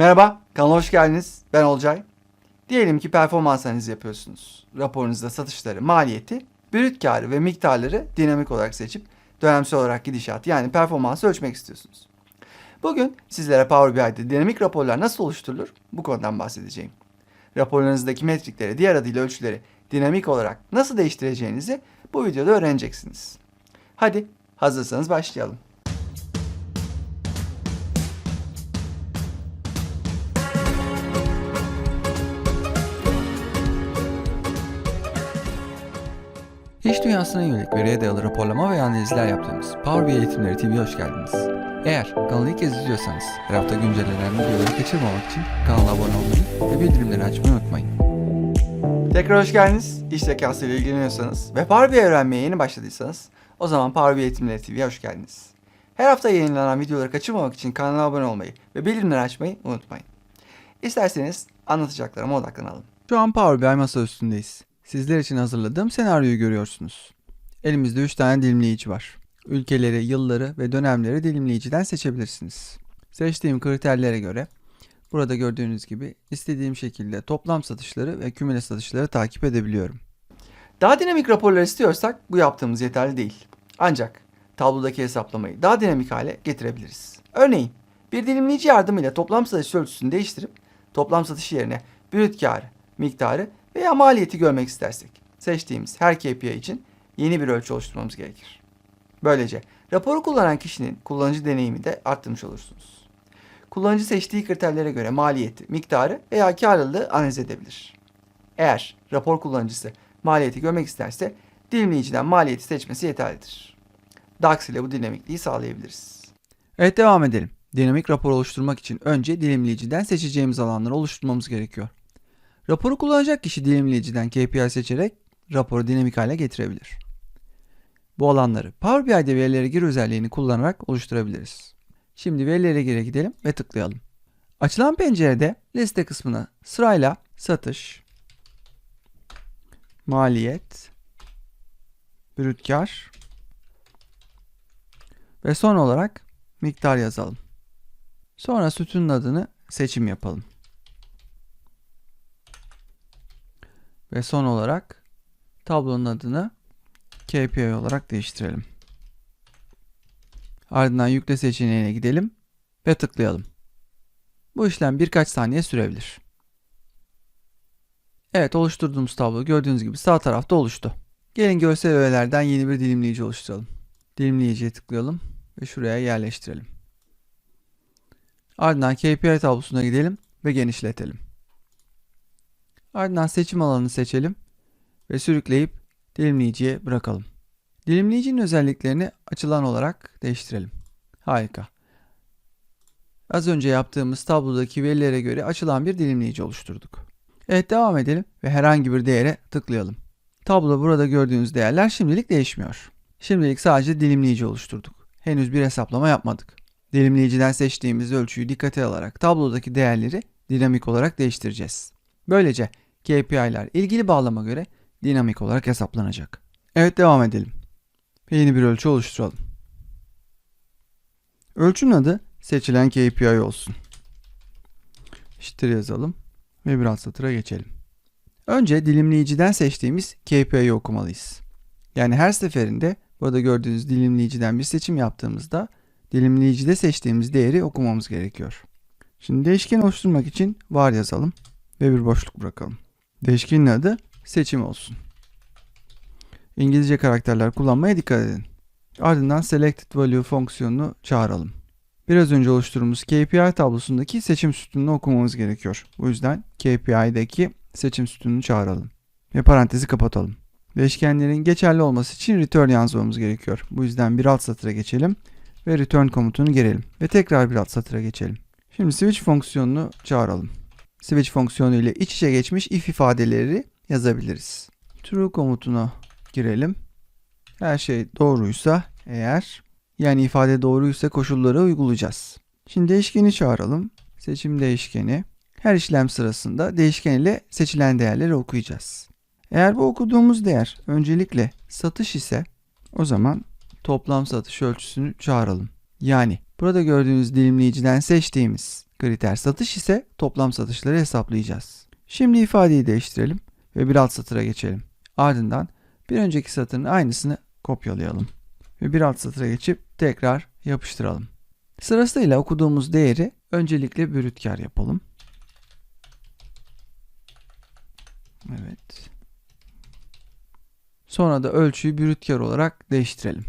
Merhaba, kanala hoş geldiniz. Ben Olcay. Diyelim ki performans analizi yapıyorsunuz. Raporunuzda satışları, maliyeti, brüt karı ve miktarları dinamik olarak seçip dönemsel olarak gidişatı yani performansı ölçmek istiyorsunuz. Bugün sizlere Power BI'de dinamik raporlar nasıl oluşturulur bu konudan bahsedeceğim. Raporlarınızdaki metrikleri, diğer adıyla ölçüleri dinamik olarak nasıl değiştireceğinizi bu videoda öğreneceksiniz. Hadi hazırsanız başlayalım. Dünyasına yönelik veriye dayalı raporlama ve analizler yaptığımız Power BI Eğitimleri TV'ye hoş geldiniz. Eğer kanalı ilk kez izliyorsanız her hafta güncellenen videoları kaçırmamak için kanala abone olmayı ve bildirimleri açmayı unutmayın. Tekrar hoş geldiniz. İş zekası ile ilgileniyorsanız ve Power BI öğrenmeye yeni başladıysanız o zaman Power BI Eğitimleri TV'ye hoş geldiniz. Her hafta yayınlanan videoları kaçırmamak için kanala abone olmayı ve bildirimleri açmayı unutmayın. İsterseniz anlatacaklarıma odaklanalım. Şu an Power BI masa üstündeyiz. Sizler için hazırladığım senaryoyu görüyorsunuz. Elimizde 3 tane dilimleyici var. Ülkeleri, yılları ve dönemleri dilimleyiciden seçebilirsiniz. Seçtiğim kriterlere göre burada gördüğünüz gibi istediğim şekilde toplam satışları ve kümüle satışları takip edebiliyorum. Daha dinamik raporlar istiyorsak bu yaptığımız yeterli değil. Ancak tablodaki hesaplamayı daha dinamik hale getirebiliriz. Örneğin bir dilimleyici yardımıyla toplam satış ölçüsünü değiştirip toplam satış yerine brüt karı, miktarı veya maliyeti görmek istersek seçtiğimiz her KPI için yeni bir ölçü oluşturmamız gerekir. Böylece raporu kullanan kişinin kullanıcı deneyimi de arttırmış olursunuz. Kullanıcı seçtiği kriterlere göre maliyeti, miktarı veya karlılığı analiz edebilir. Eğer rapor kullanıcısı maliyeti görmek isterse dilimleyiciden maliyeti seçmesi yeterlidir. DAX ile bu dinamikliği sağlayabiliriz. Evet devam edelim. Dinamik rapor oluşturmak için önce dilimleyiciden seçeceğimiz alanları oluşturmamız gerekiyor. Raporu kullanacak kişi dilimleyiciden KPI seçerek raporu dinamik hale getirebilir. Bu alanları Power BI'de verilere gir özelliğini kullanarak oluşturabiliriz. Şimdi verilere gire gidelim ve tıklayalım. Açılan pencerede liste kısmına sırayla satış, maliyet, brüt kar ve son olarak miktar yazalım. Sonra sütunun adını seçim yapalım. Ve son olarak tablonun adını KPI olarak değiştirelim. Ardından yükle seçeneğine gidelim ve tıklayalım. Bu işlem birkaç saniye sürebilir. Evet oluşturduğumuz tablo gördüğünüz gibi sağ tarafta oluştu. Gelin görsel öğelerden yeni bir dilimleyici oluşturalım. Dilimleyiciye tıklayalım ve şuraya yerleştirelim. Ardından KPI tablosuna gidelim ve genişletelim. Ardından seçim alanını seçelim ve sürükleyip dilimleyiciye bırakalım. Dilimleyicinin özelliklerini açılan olarak değiştirelim. Harika. Az önce yaptığımız tablodaki verilere göre açılan bir dilimleyici oluşturduk. Evet devam edelim ve herhangi bir değere tıklayalım. Tabloda burada gördüğünüz değerler şimdilik değişmiyor. Şimdilik sadece dilimleyici oluşturduk. Henüz bir hesaplama yapmadık. Dilimleyiciden seçtiğimiz ölçüyü dikkate alarak tablodaki değerleri dinamik olarak değiştireceğiz. Böylece KPI'ler ilgili bağlama göre dinamik olarak hesaplanacak. Evet devam edelim. Yeni bir ölçü oluşturalım. Ölçünün adı seçilen KPI olsun. Eşittir yazalım ve bir alt satıra geçelim. Önce dilimleyiciden seçtiğimiz KPI'yi okumalıyız. Yani her seferinde burada gördüğünüz dilimleyiciden bir seçim yaptığımızda dilimleyicide seçtiğimiz değeri okumamız gerekiyor. Şimdi değişken oluşturmak için var yazalım ve bir boşluk bırakalım. Değişkenin adı seçim olsun. İngilizce karakterler kullanmaya dikkat edin. Ardından selected value fonksiyonunu çağıralım. Biraz önce oluşturduğumuz KPI tablosundaki seçim sütununu okumamız gerekiyor. Bu yüzden KPI'deki seçim sütununu çağıralım. Ve parantezi kapatalım. Değişkenlerin geçerli olması için return yazmamız gerekiyor. Bu yüzden bir alt satıra geçelim ve return komutunu girelim. Ve tekrar bir alt satıra geçelim. Şimdi switch fonksiyonunu çağıralım. Switch fonksiyonu ile iç içe geçmiş if ifadeleri yazabiliriz. True komutuna girelim. Her şey doğruysa eğer yani ifade doğruysa koşulları uygulayacağız. Şimdi değişkeni çağıralım. Seçim değişkeni. Her işlem sırasında değişken ile seçilen değerleri okuyacağız. Eğer bu okuduğumuz değer öncelikle satış ise o zaman toplam satış ölçüsünü çağıralım. Yani Burada gördüğünüz dilimleyiciden seçtiğimiz kriter satış ise toplam satışları hesaplayacağız. Şimdi ifadeyi değiştirelim ve bir alt satıra geçelim. Ardından bir önceki satırın aynısını kopyalayalım ve bir alt satıra geçip tekrar yapıştıralım. Sırasıyla okuduğumuz değeri öncelikle brüt kar yapalım. Evet. Sonra da ölçüyü brüt kar olarak değiştirelim.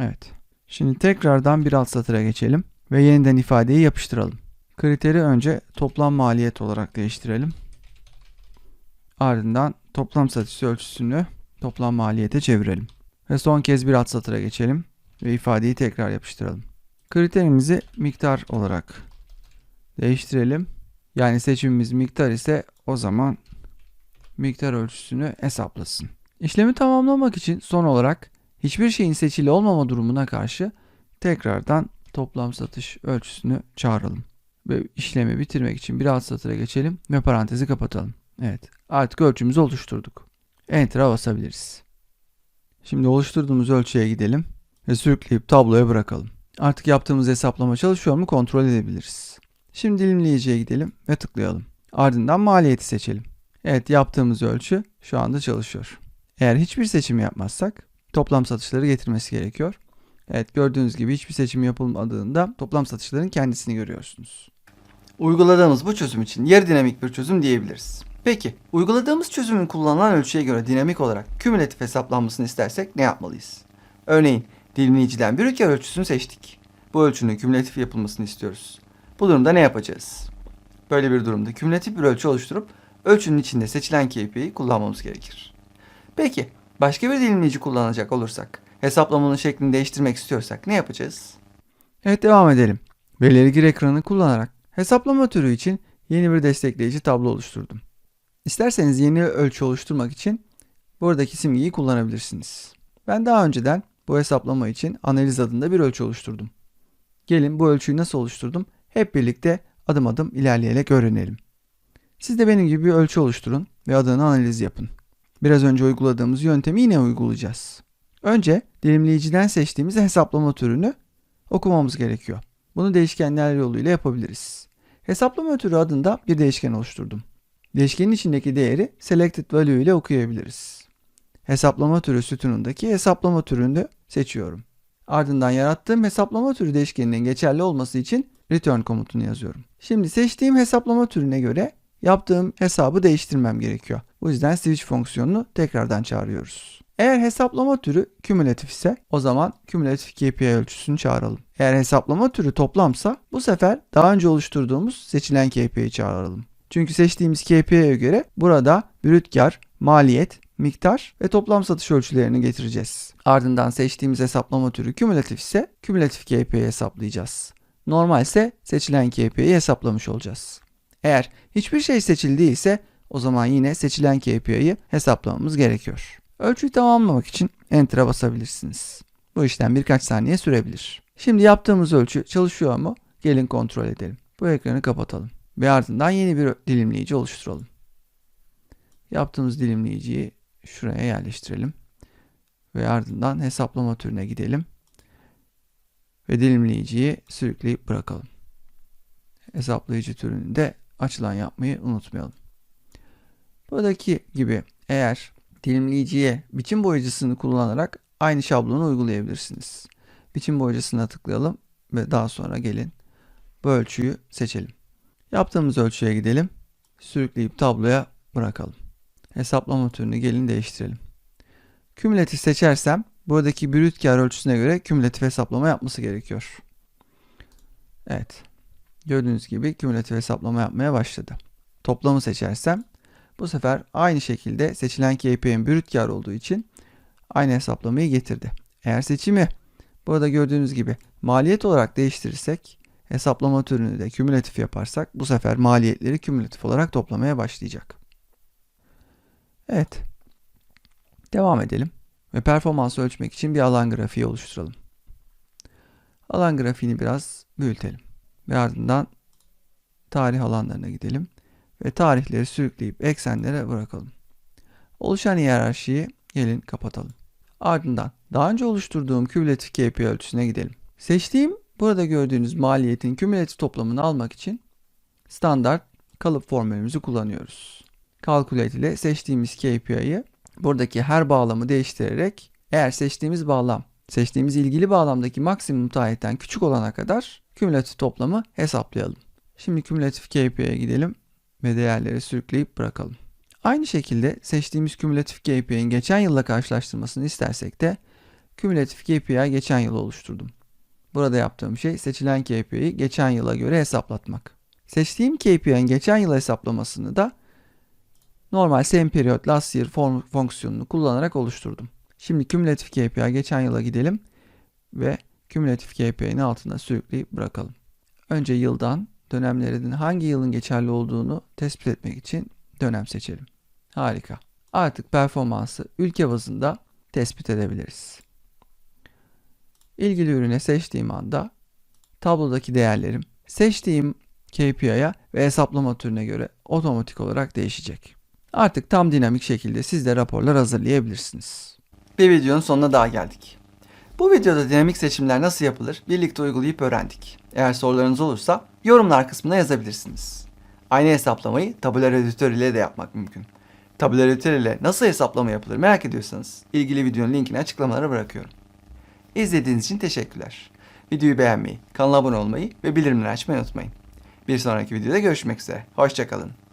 Evet. Şimdi tekrardan bir alt satıra geçelim ve yeniden ifadeyi yapıştıralım. Kriteri önce toplam maliyet olarak değiştirelim. Ardından toplam satış ölçüsünü toplam maliyete çevirelim. Ve son kez bir alt satıra geçelim ve ifadeyi tekrar yapıştıralım. Kriterimizi miktar olarak değiştirelim. Yani seçimimiz miktar ise o zaman miktar ölçüsünü hesaplasın. İşlemi tamamlamak için son olarak hiçbir şeyin seçili olmama durumuna karşı tekrardan toplam satış ölçüsünü çağıralım. Ve işlemi bitirmek için bir alt satıra geçelim ve parantezi kapatalım. Evet artık ölçümüzü oluşturduk. Enter'a basabiliriz. Şimdi oluşturduğumuz ölçüye gidelim ve sürükleyip tabloya bırakalım. Artık yaptığımız hesaplama çalışıyor mu kontrol edebiliriz. Şimdi dilimleyiciye gidelim ve tıklayalım. Ardından maliyeti seçelim. Evet yaptığımız ölçü şu anda çalışıyor. Eğer hiçbir seçim yapmazsak toplam satışları getirmesi gerekiyor. Evet gördüğünüz gibi hiçbir seçim yapılmadığında toplam satışların kendisini görüyorsunuz. Uyguladığımız bu çözüm için yarı dinamik bir çözüm diyebiliriz. Peki, uyguladığımız çözümün kullanılan ölçüye göre dinamik olarak kümülatif hesaplanmasını istersek ne yapmalıyız? Örneğin, dilimleyiciden bir ülke ölçüsünü seçtik. Bu ölçünün kümülatif yapılmasını istiyoruz. Bu durumda ne yapacağız? Böyle bir durumda kümülatif bir ölçü oluşturup ölçünün içinde seçilen KPI'yi kullanmamız gerekir. Peki, başka bir dilimleyici kullanacak olursak, hesaplamanın şeklini değiştirmek istiyorsak ne yapacağız? Evet devam edelim. Verileri gir ekranı kullanarak hesaplama türü için yeni bir destekleyici tablo oluşturdum. İsterseniz yeni ölçü oluşturmak için buradaki simgeyi kullanabilirsiniz. Ben daha önceden bu hesaplama için analiz adında bir ölçü oluşturdum. Gelin bu ölçüyü nasıl oluşturdum hep birlikte adım adım ilerleyerek öğrenelim. Siz de benim gibi bir ölçü oluşturun ve adını analiz yapın. Biraz önce uyguladığımız yöntemi yine uygulayacağız. Önce dilimleyiciden seçtiğimiz hesaplama türünü okumamız gerekiyor. Bunu değişkenler yoluyla yapabiliriz. Hesaplama türü adında bir değişken oluşturdum. Değişkenin içindeki değeri selected value ile okuyabiliriz. Hesaplama türü sütunundaki hesaplama türünü seçiyorum. Ardından yarattığım hesaplama türü değişkeninin geçerli olması için return komutunu yazıyorum. Şimdi seçtiğim hesaplama türüne göre yaptığım hesabı değiştirmem gerekiyor. Bu yüzden switch fonksiyonunu tekrardan çağırıyoruz. Eğer hesaplama türü kümülatif ise o zaman kümülatif KPI ölçüsünü çağıralım. Eğer hesaplama türü toplamsa bu sefer daha önce oluşturduğumuz seçilen KPI'yi çağıralım. Çünkü seçtiğimiz KPI'ye göre burada brüt kar, maliyet, miktar ve toplam satış ölçülerini getireceğiz. Ardından seçtiğimiz hesaplama türü kümülatif ise kümülatif KPI'yi hesaplayacağız. Normal ise seçilen KPI'yi hesaplamış olacağız. Eğer hiçbir şey seçildi ise o zaman yine seçilen KPI'yi hesaplamamız gerekiyor. Ölçüyü tamamlamak için Enter'a basabilirsiniz. Bu işlem birkaç saniye sürebilir. Şimdi yaptığımız ölçü çalışıyor mu? Gelin kontrol edelim. Bu ekranı kapatalım ve ardından yeni bir dilimleyici oluşturalım. Yaptığımız dilimleyiciyi şuraya yerleştirelim ve ardından hesaplama türüne gidelim ve dilimleyiciyi sürükleyip bırakalım. Hesaplayıcı türünü de açılan yapmayı unutmayalım. Buradaki gibi eğer dilimleyiciye biçim boyacısını kullanarak aynı şablonu uygulayabilirsiniz. Biçim boyacısına tıklayalım ve daha sonra gelin bu ölçüyü seçelim. Yaptığımız ölçüye gidelim. Sürükleyip tabloya bırakalım. Hesaplama türünü gelin değiştirelim. Kümülatif seçersem buradaki brüt kar ölçüsüne göre kümülatif hesaplama yapması gerekiyor. Evet. Gördüğünüz gibi kümülatif hesaplama yapmaya başladı. Toplamı seçersem bu sefer aynı şekilde seçilen KPI'nin brüt kar olduğu için aynı hesaplamayı getirdi. Eğer seçimi burada gördüğünüz gibi maliyet olarak değiştirirsek hesaplama türünü de kümülatif yaparsak bu sefer maliyetleri kümülatif olarak toplamaya başlayacak. Evet. Devam edelim ve performansı ölçmek için bir alan grafiği oluşturalım. Alan grafiğini biraz büyütelim ve ardından tarih alanlarına gidelim ve tarihleri sürükleyip eksenlere bırakalım. Oluşan hiyerarşiyi gelin kapatalım. Ardından daha önce oluşturduğum kümülatif KPI ölçüsüne gidelim. Seçtiğim burada gördüğünüz maliyetin kümülatif toplamını almak için standart kalıp formülümüzü kullanıyoruz. Calculate ile seçtiğimiz KPI'yi buradaki her bağlamı değiştirerek eğer seçtiğimiz bağlam, seçtiğimiz ilgili bağlamdaki maksimum taahhütten küçük olana kadar kümülatif toplamı hesaplayalım. Şimdi kümülatif KPI'ye gidelim ve değerleri sürükleyip bırakalım. Aynı şekilde seçtiğimiz kümülatif KPI'nin geçen yılla karşılaştırmasını istersek de kümülatif KPI geçen yıl oluşturdum. Burada yaptığım şey seçilen KPI'yi geçen yıla göre hesaplatmak. Seçtiğim KPI'nin geçen yıl hesaplamasını da normal same period last year form fonksiyonunu kullanarak oluşturdum. Şimdi kümülatif KPI geçen yıla gidelim ve kümülatif KPI'nin altına sürükleyip bırakalım. Önce yıldan dönemlerinin hangi yılın geçerli olduğunu tespit etmek için dönem seçelim. Harika. Artık performansı ülke bazında tespit edebiliriz. İlgili ürüne seçtiğim anda tablodaki değerlerim seçtiğim KPI'ye ve hesaplama türüne göre otomatik olarak değişecek. Artık tam dinamik şekilde siz de raporlar hazırlayabilirsiniz. Bir videonun sonuna daha geldik. Bu videoda dinamik seçimler nasıl yapılır birlikte uygulayıp öğrendik. Eğer sorularınız olursa yorumlar kısmına yazabilirsiniz. Aynı hesaplamayı tabular editör ile de yapmak mümkün. Tabular editör ile nasıl hesaplama yapılır merak ediyorsanız ilgili videonun linkini açıklamalara bırakıyorum. İzlediğiniz için teşekkürler. Videoyu beğenmeyi, kanala abone olmayı ve bildirimleri açmayı unutmayın. Bir sonraki videoda görüşmek üzere. Hoşçakalın.